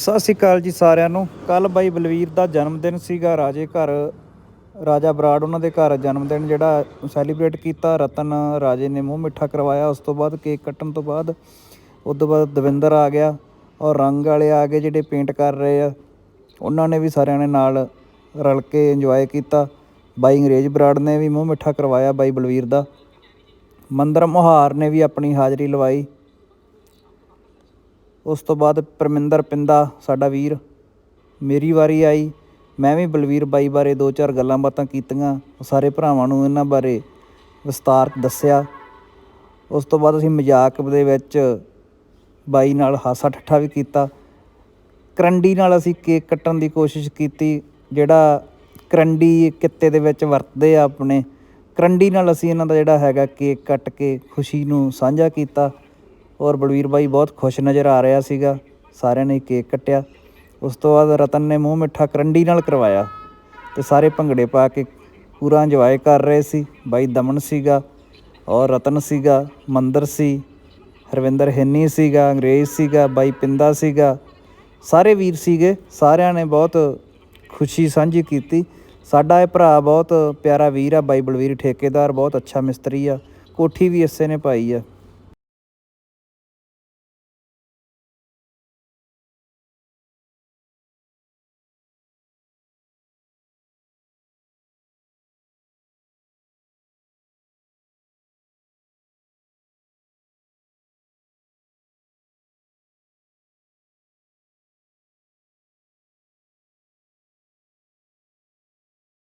ਸਤਿ ਸ਼੍ਰੀ ਅਕਾਲ ਜੀ ਸਾਰਿਆਂ ਨੂੰ। ਕੱਲ ਬਾਈ ਬਲਵੀਰ ਦਾ ਜਨਮ ਦਿਨ ਸੀਗਾ। ਰਾਜੇ ਘਰ, ਰਾਜਾ ਬਰਾੜ ਉਹਨਾਂ ਦੇ ਘਰ ਜਨਮ ਦਿਨ ਜਿਹੜਾ ਸੈਲੀਬ੍ਰੇਟ ਕੀਤਾ। ਰਤਨ ਰਾਜੇ ਨੇ ਮੂੰਹ ਮਿੱਠਾ ਕਰਵਾਇਆ। ਉਸ ਤੋਂ ਬਾਅਦ ਕੇਕ ਕੱਟਣ ਤੋਂ ਬਾਅਦ ਉਸ ਤੋਂ ਬਾਅਦ ਦਵਿੰਦਰ ਆ ਗਿਆ ਔਰ ਰੰਗ ਵਾਲੇ ਆ ਗਏ ਜਿਹੜੇ ਪੇਂਟ ਕਰ ਰਹੇ ਆ। ਉਹਨਾਂ ਨੇ ਵੀ ਸਾਰਿਆਂ ਨੇ ਨਾਲ ਰਲ ਕੇ ਇੰਜੋਏ ਕੀਤਾ। ਬਾਈ ਅੰਗਰੇਜ਼ ਬਰਾੜ ਨੇ ਵੀ ਮੂੰਹ ਮਿੱਠਾ ਕਰਵਾਇਆ ਬਾਈ ਬਲਵੀਰ ਦਾ। ਮੰਦਰ ਮੁਹਾਰ ਨੇ ਵੀ ਆਪਣੀ ਹਾਜ਼ਰੀ ਲਵਾਈ। ਉਸ ਤੋਂ ਬਾਅਦ ਪਰਮਿੰਦਰ ਪਿੰਦਾ, ਸਾਡਾ ਵੀਰ। ਮੇਰੀ ਵਾਰੀ ਆਈ। ਮੈਂ ਵੀ ਬਲਵੀਰ ਬਾਈ ਬਾਰੇ ਦੋ ਚਾਰ ਗੱਲਾਂ ਬਾਤਾਂ ਕੀਤੀਆਂ। ਸਾਰੇ ਭਰਾਵਾਂ ਨੂੰ ਇਹਨਾਂ ਬਾਰੇ ਵਿਸਤਾਰ ਦੱਸਿਆ। ਉਸ ਤੋਂ ਬਾਅਦ ਅਸੀਂ ਮਜ਼ਾਕ ਦੇ ਵਿੱਚ ਬਾਈ ਨਾਲ ਹਾਸਾ ਠੱਠਾ ਵੀ ਕੀਤਾ। ਕਰੰਡੀ ਨਾਲ ਅਸੀਂ ਕੇਕ ਕੱਟਣ ਦੀ ਕੋਸ਼ਿਸ਼ ਕੀਤੀ, ਜਿਹੜਾ ਕਰੰਡੀ ਕਿੱਤੇ ਦੇ ਵਿੱਚ ਵਰਤਦੇ ਆ ਆਪਣੇ। ਕਰੰਡੀ ਨਾਲ ਅਸੀਂ ਇਹਨਾਂ ਦਾ ਜਿਹੜਾ ਹੈਗਾ ਕੇਕ ਕੱਟ ਕੇ ਖੁਸ਼ੀ ਨੂੰ ਸਾਂਝਾ ਕੀਤਾ। ਔਰ ਬਲਵੀਰ ਬਾਈ ਬਹੁਤ ਖੁਸ਼ ਨਜ਼ਰ ਆ ਰਿਹਾ ਸੀਗਾ। ਸਾਰਿਆਂ ਨੇ ਕੇਕ ਕੱਟਿਆ। ਉਸ ਤੋਂ ਬਾਅਦ ਰਤਨ ਨੇ ਮੂੰਹ ਮਿੱਠਾ ਕਰੰਡੀ ਨਾਲ ਕਰਵਾਇਆ ਤੇ ਸਾਰੇ ਭੰਗੜੇ ਪਾ ਕੇ ਪੂਰਾ ਇੰਜੋਏ ਕਰ ਰਹੇ ਸੀ। ਬਾਈ ਦਮਨ ਸੀਗਾ ਔਰ ਰਤਨ ਸੀਗਾ, ਮੰਦਰ ਸੀ, ਹਰਵਿੰਦਰ ਹੈਨੀ ਸੀਗਾ, ਅੰਗਰੇਜ਼ ਸੀਗਾ, ਬਾਈ ਪਿੰਦਾ ਸੀਗਾ। ਸਾਰੇ ਵੀਰ ਸੀਗੇ। ਸਾਰਿਆਂ ਨੇ ਬਹੁਤ ਖੁਸ਼ੀ ਸਾਂਝੀ ਕੀਤੀ। ਸਾਡਾ ਇਹ ਭਰਾ ਬਹੁਤ ਪਿਆਰਾ ਵੀਰ ਆ। ਬਾਈ ਬਲਵੀਰ ਠੇਕੇਦਾਰ, ਬਹੁਤ ਅੱਛਾ ਮਿਸਤਰੀ ਆ। ਕੋਠੀ ਵੀ ਇਸੇ ਨੇ ਪਾਈ ਆ।